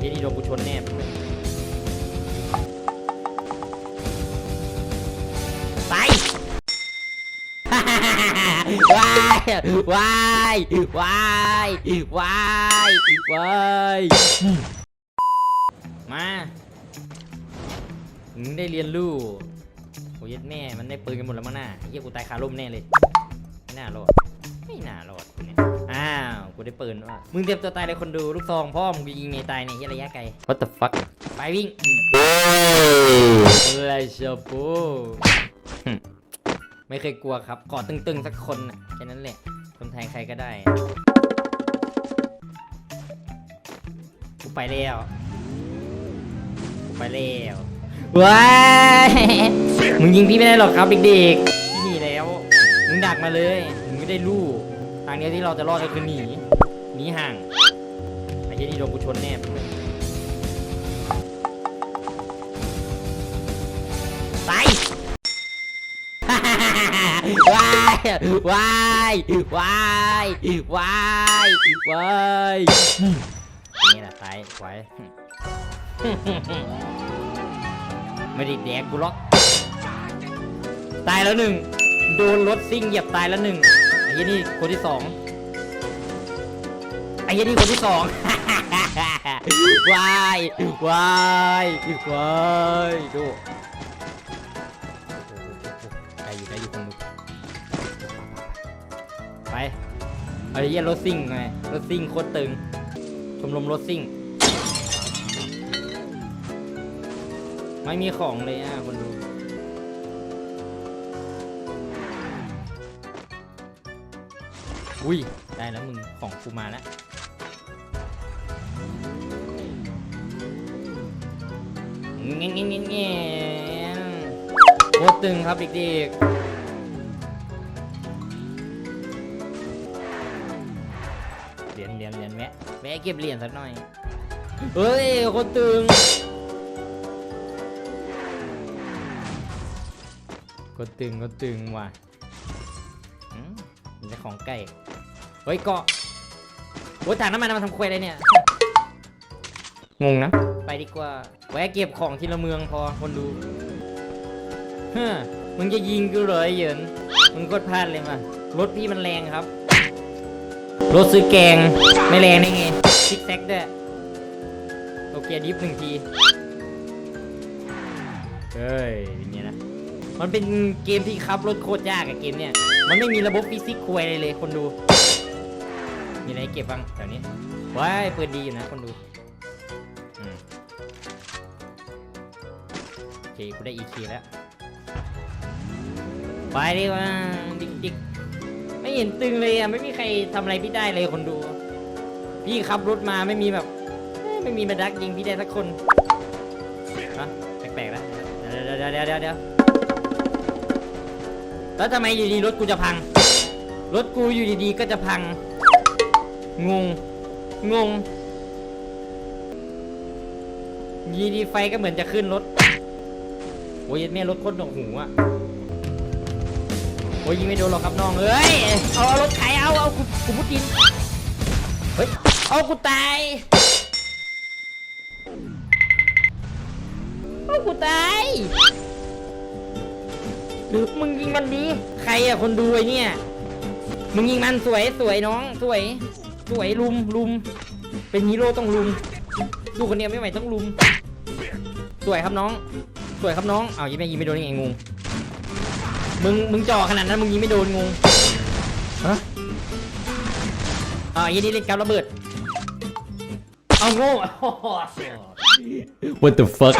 เหี้ยนี่โดนกูชนแน่ไป ว้าย ว้าย ว้าย ว้าย ว้าย มามึงได้เรียนรู้โอ้ยแม่ มันได้ปืนกันหมดแล้วมั้งน่าเฮียกูตายคาร่มแน่เลย ไม่น่ารอด ไม่น่ารอดกูเนี่ย กูได้ปืนว่ะมึงเตรียมตัวตายเลยคนดูลูกซองพ่อมึงกูยิงในตายในเฮียระยะไกล What the fuck ไปวิ่งอะไรเชียวปูหึไม่เคยกลัวครับ ขอตึงๆสักคนน่ะแค่นั้นแหละคนไทยใครก็ได้กูไปแล้วกูไปแล้วว้ายมึงยิงพี่ไม่ได้หรอกครับเด็กๆพี่หนีแล้วมึงดักมาเลยมึงไม่ได้ลู่ทางเดียวที่เราจะรอดก็คือหนีหนีห่างไอ้ที่นี่โดนกูชนแน่ไปว้ายว้ายว้ายว้ายว้ายนี่แหละตายไว้ไม่ได้แดกกูหรอกตายแล้วหนึ่งโดนรถซิ่งเหยียบตายแล้วหนึ่ง อ้ยี่นี่คนที่สองไอ้ยี่นี่คนที่สอง วายวายวายดูใครอยู่ใครอยู่ตรงนู้นไปไอ้เหี้ยรถซิ่งไงรถซิ่งโคตรตึง ชมรมรถซิ่ง ไม่มีของเลยอะคนดู อุ้ยได้แล้วมึงของกูมาแล้วเงี้ยเงี้ยเงี้ยเงี้ยโคตรตึงครับเด็กๆเหรียญเหรียญเหรียญแวะแวะเก็บเหรียญสักหน่อยเฮ้ยโคตรตึงก็ตึงก็ตึงว่ะ ของไก่เฮ้ยเกาะโอ้ยถังน้ำมันเอามาทำควยอะไรเนี่ย งงนะ ไปดีกว่า แวะเก็บของทีละเมืองพอคนดูเฮ้อมึงจะยิงกูเหรอไอ้เหยินมึงกดพลาดเลยมารถพี่มันแรงครับ รถซื้อแกงไม่แรงได้ไงซิกแซกด้วยโอเคดิฟหนึ่งที เฮ้ยอย่างเงี้ยนะ มันเป็นเกมที่ขับรถโคตรยากอะเกมเนี่ยมันไม่มีระบบฟิสิกส์คุยอะไรเลยคนดูมีอะไรให้เก็บบ้างแถวนี้ว้ายเปืนดีอยู่นะคนดูโอเคกูได้ EK แล้วไปดีว่าดิกดิกไม่เห็นตึงเลยอะไม่มีใครทำอะไรพี่ได้เลยคนดู พี่ขับรถมาไม่มีแบบ ไม่มีมาดักยิงพี่ได้สักคนอะแปลกๆแล้วเดี๋ยวเดี๋ยวเดี๋ยวเดี๋ยว แล้วทำไมอยู่ดีรถกูจะพัง รถกูอยู่ดีๆก็จะพัง งง งงยีดีไฟก็เหมือนจะขึ้นรถ โอ้ยแม่รถโคตรหนวกหูอะโอ้ยยิงไม่โดนหรอกครับน้องเอ้ย เอาเอารถไถเอาเอากูกูมุดดิน เฮ้ย เอากูตาย เอากูตาย มึงยิงมันดีใครอะคนดูไอ้เนี่ย มึงยิงมันสวยสวยน้อง สวย สวยลุมลุม เป็นฮีโร่ต้องลุมดูคนเดียวไม่ไหวต้องลุม สวยครับน้อง สวยครับน้องเอาวยิงไม่ยิงไม่โดนยังไงงงมึงมึงจ่อขนาดนั้นมึงยิงไม่โดนงงฮะอ่ายินดีเล่นกับระเบิดเอาโง่ What the fuck